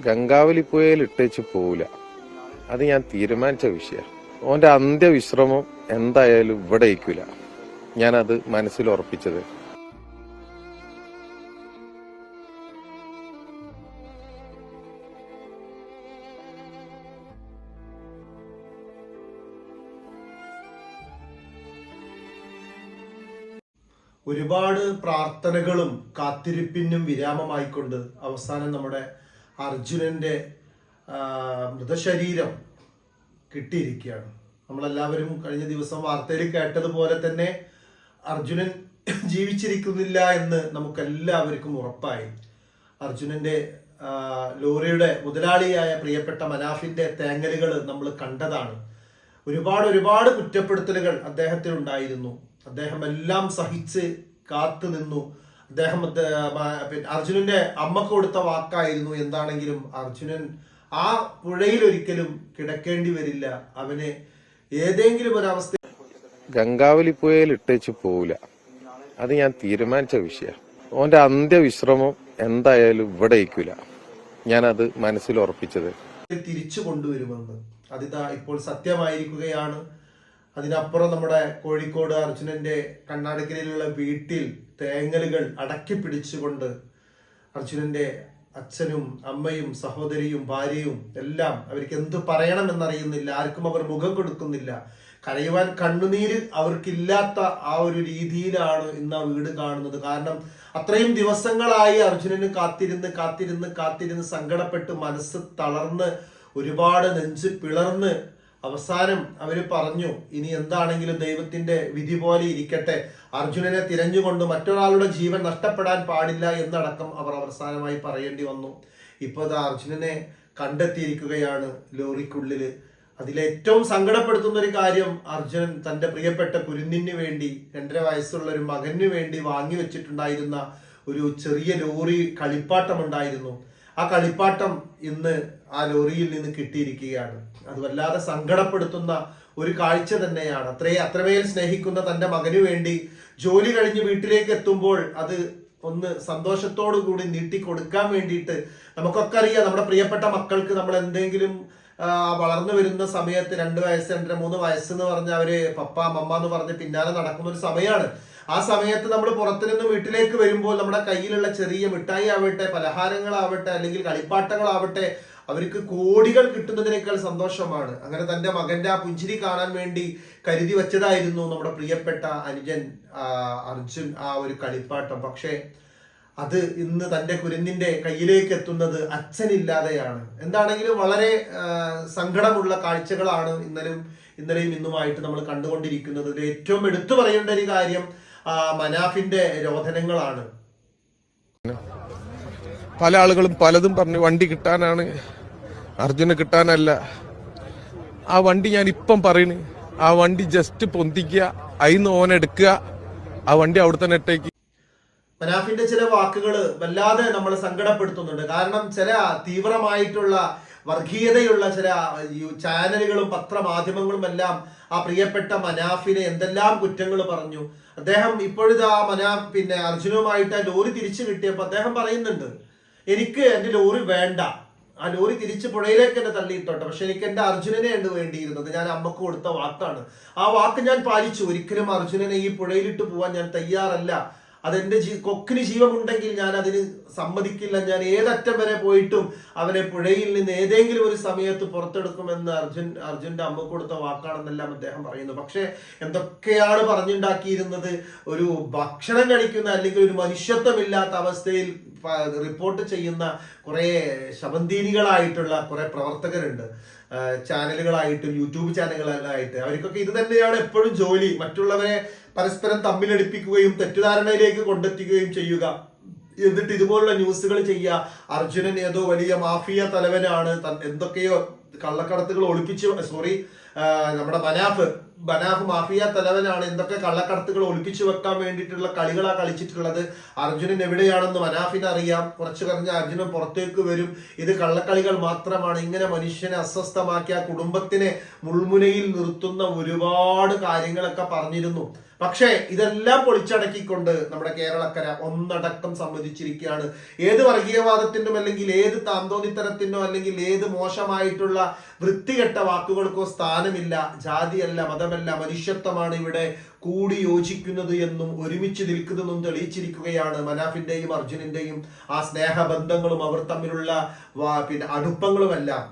ഗംഗാവലി പുഴയിൽ ഇട്ടേച്ച് പോവില്ല. അത് ഞാൻ തീരുമാനിച്ച വിഷയമാണ് ഓന്റെ അന്ത്യവിശ്രമം എന്തായാലും ഇവിടെ ഇരിക്കില്ല ഞാനത് മനസ്സിൽ ഉറപ്പിച്ചത് ഒരുപാട് പ്രാർത്ഥനകളും കാത്തിരിപ്പിനും വിരാമമായിക്കൊണ്ട് അവസാനം നമ്മുടെ അർജുനന്റെ ആ, മൃതശരീരം കിട്ടിയിരിക്കുകയാണ്. നമ്മളെല്ലാവരും കഴിഞ്ഞ ദിവസം വാർത്തയിൽ കേട്ടതുപോലെ തന്നെ അർജുനൻ ജീവിച്ചിരിക്കുന്നില്ല എന്ന് നമുക്കെല്ലാവർക്കും ഉറപ്പായി. അർജുനന്റെ ലോറിയുടെ മുതലാളിയായ പ്രിയപ്പെട്ട മനാഫിന്റെ തേങ്ങലുകൾ നമ്മൾ കണ്ടതാണ്. ഒരുപാട് ഒരുപാട് കുറ്റപ്പെടുത്തലുകൾ അദ്ദേഹത്തിനുണ്ടായിരുന്നു. അദ്ദേഹം എല്ലാം സഹിച്ച് കാത്തു നിന്നു അദ്ദേഹം അർജുനന്റെ അമ്മ കൊടുത്ത വാക്കായിരുന്നു എന്താണെങ്കിലും അർജുനൻ ആ പുഴയിൽ ഒരിക്കലും കിടക്കേണ്ടി വരില്ല. അവന് ഏതെങ്കിലും ഒരവസ്ഥ ഗംഗാവലി പുഴയിൽ ഇട്ടേച്ച് പോവില്ല. അത് ഞാൻ തീരുമാനിച്ച വിഷയം. ഓന്റെ അന്ത്യവിശ്രമം എന്തായാലും ഇവിടെ ഇരിക്കൂല. ഞാനത് മനസ്സിൽ ഉറപ്പിച്ചത്. തിരിച്ചു കൊണ്ടുവരുമെന്ന്. അതിതാ ഇപ്പോൾ സത്യമായിരിക്കുകയാണ്. അതിനപ്പുറം നമ്മുടെ കോഴിക്കോട് അർജുനന്റെ കണ്ണാടക്കരയിലുള്ള വീട്ടിൽ തേങ്ങലുകൾ അടക്കി പിടിച്ചുകൊണ്ട് അർജുനന്റെ അച്ഛനും അമ്മയും സഹോദരിയും ഭാര്യയും എല്ലാം അവർക്ക് എന്ത് പറയണമെന്നറിയുന്നില്ല ആർക്കും അവർ മുഖം കൊടുക്കുന്നില്ല. കരയുവാൻ കണ്ണുനീര് അവർക്കില്ലാത്ത ആ ഒരു രീതിയിലാണ് ഇന്ന് ആ വീട് കാണുന്നത്. കാരണം അത്രയും ദിവസങ്ങളായി അർജുനന് കാത്തിരുന്ന് കാത്തിരുന്ന് കാത്തിരുന്ന് സങ്കടപ്പെട്ട് മനസ്സ് തളർന്ന് ഒരുപാട് നെഞ്ച് പിളർന്ന് അവസാനം അവർ പറഞ്ഞു ഇനി എന്താണെങ്കിലും ദൈവത്തിന്റെ വിധി പോലെ ഇരിക്കട്ടെ. അർജുനനെ തിരഞ്ഞുകൊണ്ട് മറ്റൊരാളുടെ ജീവൻ നഷ്ടപ്പെടാൻ പാടില്ല എന്നടക്കം അവർ അവസാനമായി പറയേണ്ടി വന്നു. ഇപ്പോൾ ദാ അർജുനനെ കണ്ടെത്തിയിരിക്കുകയാണ് ലോറിക്കുള്ളിൽ അതിലേറ്റവും സങ്കടപ്പെടുത്തുന്ന ഒരു കാര്യം അർജുനൻ തന്റെ പ്രിയപ്പെട്ട കുരുന്നിന് വേണ്ടി രണ്ടര വയസ്സുള്ള ഒരു മകന് വേണ്ടി വാങ്ങി വെച്ചിട്ടുണ്ടായിരുന്ന ഒരു ചെറിയ ലോറി കളിപ്പാട്ടം ഉണ്ടായിരുന്നു ആ കളിപ്പാട്ടം ഇന്ന് ആ ലോറിയിൽ നിന്ന് കിട്ടിയിരിക്കുകയാണ്. അത് വല്ലാതെ സങ്കടപ്പെടുത്തുന്ന ഒരു കാഴ്ച തന്നെയാണ്. അത്രേ അത്രമേൽ സ്നേഹിക്കുന്ന തന്റെ മകനു വേണ്ടി ജോലി കഴിഞ്ഞ് വീട്ടിലേക്ക് എത്തുമ്പോൾ അത് ഒന്ന് സന്തോഷത്തോടു കൂടി നീട്ടി കൊടുക്കാൻ വേണ്ടിയിട്ട് നമുക്കൊക്കെ അറിയാം. നമ്മുടെ പ്രിയപ്പെട്ട മക്കൾക്ക് നമ്മൾ എന്തെങ്കിലും വളർന്നു വരുന്ന സമയത്ത് രണ്ട് വയസ്സ് രണ്ടര മൂന്ന് വയസ്സ് എന്ന് പറഞ്ഞ അവർ പപ്പ മമ്മ എന്ന് പറഞ്ഞ് പിന്നാലെ നടക്കുന്ന ഒരു സമയമാണ് ആ സമയത്ത് നമ്മൾ പുറത്തു നിന്ന് വീട്ടിലേക്ക് വരുമ്പോൾ നമ്മുടെ കയ്യിലുള്ള ചെറിയ മിഠായി ആവട്ടെ പലഹാരങ്ങളാവട്ടെ അല്ലെങ്കിൽ കളിപ്പാട്ടങ്ങളാവട്ടെ അവർക്ക് കോടികൾ കിട്ടുന്നതിനേക്കാൾ സന്തോഷമാണ്. അങ്ങനെ തന്റെ മകന്റെ ആ പുഞ്ചിരി കാണാൻ വേണ്ടി കരുതി വെച്ചതായിരുന്നു നമ്മുടെ പ്രിയപ്പെട്ട അനുജൻ അർജുൻ ആ ഒരു കളിപ്പാട്ടം. പക്ഷേ അത് ഇന്ന് തന്റെ കുരുന്നിന്റെ കയ്യിലേക്ക് എത്തുന്നത് അച്ഛനില്ലാതെയാണ്. എന്താണെങ്കിലും വളരെ സങ്കടമുള്ള കാഴ്ചകളാണ് ഇന്നലെയും ഇന്നലെയും ഇന്നുമായിട്ട് നമ്മൾ കണ്ടുകൊണ്ടിരിക്കുന്നത്. ഏറ്റവും എടുത്തു പറയേണ്ട ഒരു കാര്യം മനാഫിന്റെ രോധനങ്ങളാണ്. പല ആളുകളും പലതും പറഞ്ഞു വണ്ടി കിട്ടാനാണ് അർജുന കിട്ടാനല്ല. ആ വണ്ടി ഞാൻ ഇപ്പം പറയണ് ആ വണ്ടി ജസ്റ്റ് പൊന്തിക്കുക അതിന്ന് ഓനെടുക്കുക ആ വണ്ടി അവിടെ തന്നെ ഇട്ടേക്ക്. മനാഫിന്റെ ചില വാക്കുകൾ വല്ലാതെ നമ്മൾ സങ്കടപ്പെടുത്തുന്നുണ്ട്. കാരണം ചില തീവ്രമായിട്ടുള്ള വർഗീയതയുള്ള ചില ചാനലുകളും പത്രമാധ്യമങ്ങളും എല്ലാം ആ പ്രിയപ്പെട്ട മനാഫിനെ എന്തെല്ലാം കുറ്റങ്ങൾ പറഞ്ഞു. അദ്ദേഹം ഇപ്പോഴത്തെ ആ മനാഫ് പിന്നെ അർജുനുമായിട്ട് ആ ലോറി തിരിച്ചു കിട്ടിയപ്പോൾ അദ്ദേഹം പറയുന്നുണ്ട് എനിക്ക് എന്റെ ലോറി വേണ്ട. ആ ലോറി തിരിച്ച് പുഴയിലേക്ക് എന്നെ തള്ളിയിട്ടോട്ടെ. പക്ഷെ എനിക്ക് എന്റെ അർജുനനെ ഉണ്ട് വേണ്ടിയിരുന്നത്. ഞാൻ അമ്മയ്ക്ക് കൊടുത്ത വാക്കാണ്. ആ വാക്ക് ഞാൻ പാലിച്ചു. ഒരിക്കലും അർജുനനെ ഈ പുഴയിലിട്ട് പോവാൻ ഞാൻ തയ്യാറല്ല. അതെന്റെ ജീ കൊക്കിന് ജീവമുണ്ടെങ്കിൽ ഞാൻ അതിന് സമ്മതിക്കില്ല. ഞാൻ ഏതറ്റം വരെ പോയിട്ടും അവനെ പുഴയിൽ നിന്ന് ഏതെങ്കിലും ഒരു സമയത്ത് പുറത്തെടുക്കുമെന്ന് അർജുൻ അർജുന്റെ അമ്മ കൊടുത്ത വാക്കാണെന്നെല്ലാം അദ്ദേഹം പറയുന്നു. പക്ഷേ എന്തൊക്കെയാണ് പറഞ്ഞുണ്ടാക്കിയിരുന്നത്? ഒരു ഭക്ഷണം കഴിക്കുന്ന അല്ലെങ്കിൽ ഒരു മനുഷ്യത്വമില്ലാത്ത അവസ്ഥയിൽ റിപ്പോർട്ട് ചെയ്യുന്ന കുറേ ശബന്തീനികളായിട്ടുള്ള കുറേ പ്രവർത്തകരുണ്ട്. ചാനലുകളായിട്ടും യൂട്യൂബ് ചാനലുകളായിട്ട്. അവർക്കൊക്കെ ഇത് തന്നെയാണ് എപ്പോഴും ജോലി. മറ്റുള്ളവരെ പരസ്പരം തമ്മിലടിപ്പിക്കുകയും തെറ്റിദ്ധാരണയിലേക്ക് കൊണ്ടെത്തിക്കുകയും ചെയ്യുക. എന്നിട്ട് ഇതുപോലുള്ള ന്യൂസുകൾ ചെയ്യുക. അർജുനൻ ഏതോ വലിയ മാഫിയ തലവനാണ്. എന്തൊക്കെയോ കള്ളക്കടത്തുകൾ ഒളിപ്പിച്ച് സോറി നമ്മുടെ ബനാഫ് ബനാഫ് മാഫിയ തലവനാണ്. എന്തൊക്കെ കള്ളക്കടത്തുകൾ ഒളിപ്പിച്ചു വെക്കാൻ വേണ്ടിയിട്ടുള്ള കളികളാണ് കളിച്ചിട്ടുള്ളത്. അർജുനൻ എവിടെയാണെന്ന് മനാഫിന് അറിയാം കുറച്ചു കഴിഞ്ഞ അർജുനൻ പുറത്തേക്ക് വരും. ഇത് കള്ളക്കളികൾ മാത്രമാണ്. ഇങ്ങനെ മനുഷ്യനെ അസ്വസ്ഥമാക്കി ആ കുടുംബത്തിനെ മുൾമുനയിൽ നിർത്തുന്ന ഒരുപാട് കാര്യങ്ങളൊക്കെ പറഞ്ഞിരുന്നു. പക്ഷേ ഇതെല്ലാം പൊളിച്ചടക്കിക്കൊണ്ട് നമ്മുടെ കേരളക്കര ഒന്നടക്കം സമ്മതിച്ചിരിക്കുകയാണ് ഏത് വർഗീയവാദത്തിനും അല്ലെങ്കിൽ ഏത് താന്തോന്നിത്തരത്തിനോ അല്ലെങ്കിൽ ഏത് മോശമായിട്ടുള്ള വൃത്തികെട്ട വാക്കുകൾക്കോ സ്ഥാനമില്ല. ജാതിയല്ല മതമല്ല മനുഷ്യത്വമാണ് ഇവിടെ കൂടി യോജിക്കുന്നത് എന്നും ഒരുമിച്ച് നിൽക്കുന്നതെന്നും തെളിയിച്ചിരിക്കുകയാണ് മനാഫിന്റെയും അർജുനന്റെയും ആ സ്നേഹബന്ധങ്ങളും അവർ തമ്മിലുള്ള പിന്നെ അടുപ്പങ്ങളുമെല്ലാം.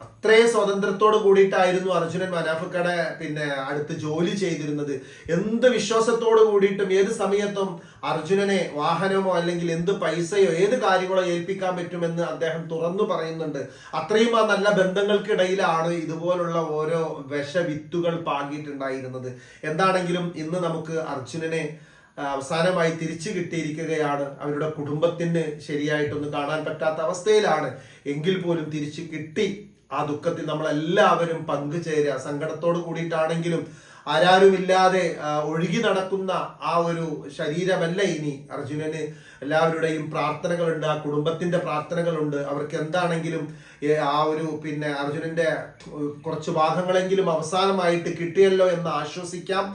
അത്രയും സ്വാതന്ത്ര്യത്തോട് കൂടിയിട്ടായിരുന്നു അർജുനൻ മനാഫക്കടെ പിന്നെ അടുത്ത് ജോലി ചെയ്തിരുന്നത്. എന്ത് വിശ്വാസത്തോട് കൂടിയിട്ടും ഏത് സമയത്തും അർജുനനെ വാഹനമോ അല്ലെങ്കിൽ എന്ത് പൈസയോ ഏത് കാര്യങ്ങളോ ഏൽപ്പിക്കാൻ പറ്റുമെന്ന് അദ്ദേഹം തുറന്നു പറയുന്നുണ്ട്. അത്രയും ആ നല്ല ബന്ധങ്ങൾക്കിടയിലാണ് ഇതുപോലുള്ള ഓരോ വിഷവിത്തുകൾ പാകിയിട്ടുണ്ടായിരുന്നത്. എന്താണെങ്കിലും ഇന്ന് നമുക്ക് അർജുനനെ അവസാനമായി തിരിച്ചു കിട്ടിയിരിക്കുകയാണ്. അവരുടെ കുടുംബത്തിന് ശരിയായിട്ടൊന്നും കാണാൻ പറ്റാത്ത അവസ്ഥയിലാണ്. എങ്കിൽ പോലും തിരിച്ചു കിട്ടി ആ ദുഃഖത്തിൽ നമ്മളെല്ലാവരും പങ്കുചേരുക. സങ്കടത്തോട് കൂടിയിട്ടാണെങ്കിലും ആരാരുമില്ലാതെ ഒഴുകി നടക്കുന്ന ആ ഒരു ശരീരമല്ല ഇനി. അർജുനന് എല്ലാവരുടെയും പ്രാർത്ഥനകളുണ്ട് ആ കുടുംബത്തിന്റെ പ്രാർത്ഥനകളുണ്ട്. അവർക്ക് എന്താണെങ്കിലും ആ ഒരു പിന്നെ അർജുനന്റെ കുറച്ച് ഭാഗങ്ങളെങ്കിലും അവസാനമായിട്ട് കിട്ടിയല്ലോ എന്ന് ആശ്വസിക്കാം.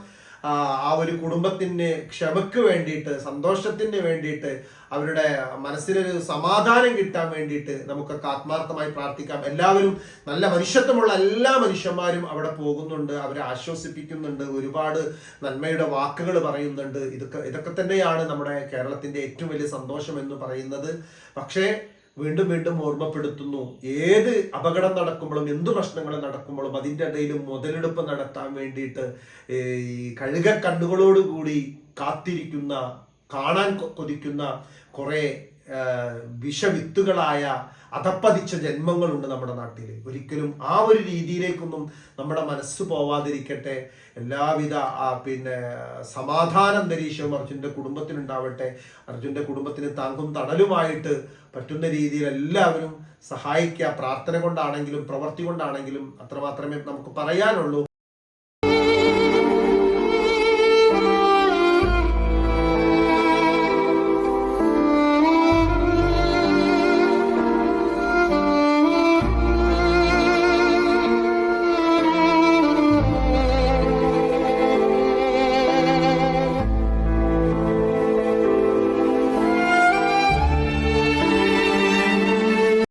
ആ ഒരു കുടുംബത്തിന് ക്ഷമയ്ക്ക് വേണ്ടിയിട്ട് സന്തോഷത്തിന് വേണ്ടിയിട്ട് അവരുടെ മനസ്സിലൊരു സമാധാനം കിട്ടാൻ വേണ്ടിയിട്ട് നമുക്കൊക്കെ ആത്മാർത്ഥമായി പ്രാർത്ഥിക്കാം. എല്ലാവരും നല്ല മനുഷ്യത്വമുള്ള എല്ലാ മനുഷ്യന്മാരും അവിടെ പോകുന്നുണ്ട് അവരെ ആശ്വസിപ്പിക്കുന്നുണ്ട് ഒരുപാട് നന്മയുടെ വാക്കുകൾ പറയുന്നുണ്ട്. ഇതൊക്കെ ഇതൊക്കെ തന്നെയാണ് നമ്മുടെ കേരളത്തിന്റെ ഏറ്റവും വലിയ സന്തോഷം എന്ന് പറയുന്നത്. പക്ഷേ വീണ്ടും വീണ്ടും ഓർമ്മപ്പെടുത്തുന്നു. ഏത് അപകടം നടക്കുമ്പോഴും എന്ത് പ്രശ്നങ്ങൾ നടക്കുമ്പോഴും അതിന്റെ ഇടയിൽ മുതലെടുപ്പ് നടത്താൻ വേണ്ടിയിട്ട് ഈ കഴുക കണ്ണുകളോടുകൂടി കാത്തിരിക്കുന്ന കാണാൻ കൊതിക്കുന്ന കുറേ വിഷവിത്തുകളായ അതപ്പതിച്ച ജന്മങ്ങളുണ്ട് നമ്മുടെ നാട്ടിൽ. ഒരിക്കലും ആ ഒരു രീതിയിലേക്കൊന്നും നമ്മുടെ മനസ്സ് പോവാതിരിക്കട്ടെ. എല്ലാവിധ ആ, പിന്നെ സമാധാന അന്തരീക്ഷവും അർജുന്റെ കുടുംബത്തിനുണ്ടാവട്ടെ. അർജുന്റെ കുടുംബത്തിന് താങ്കും തണലുമായിട്ട് പറ്റുന്ന രീതിയിൽ എല്ലാവരും സഹായിക്കുക പ്രാർത്ഥന കൊണ്ടാണെങ്കിലും പ്രവൃത്തി കൊണ്ടാണെങ്കിലും അത്രമാത്രമേ നമുക്ക് പറയാനുള്ളൂ.